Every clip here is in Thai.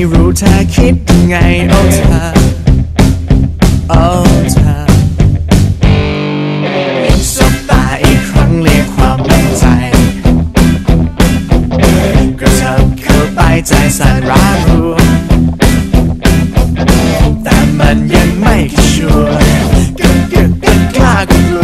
ไม่รู้เธอคิดยังไงโอ้เธอโอ้เธอสบตาอีกครั้งเรียกความมั่นใจกระบเข้ไปใจสั่นร้ารู้ แต่มันยังไม่ชัวร์กึกกึกกล้ากลัว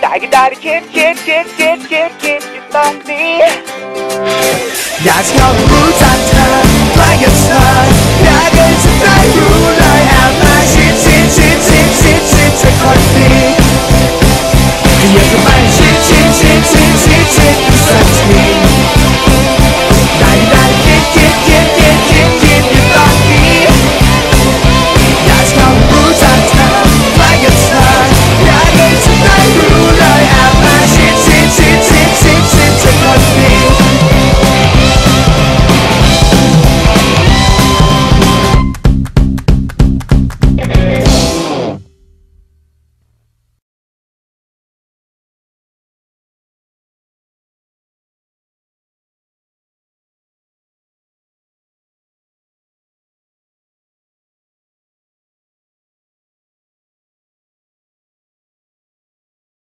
Daddy, daddy, kid, kid, kid, kid, kid, kid, you love me. That's how the roots.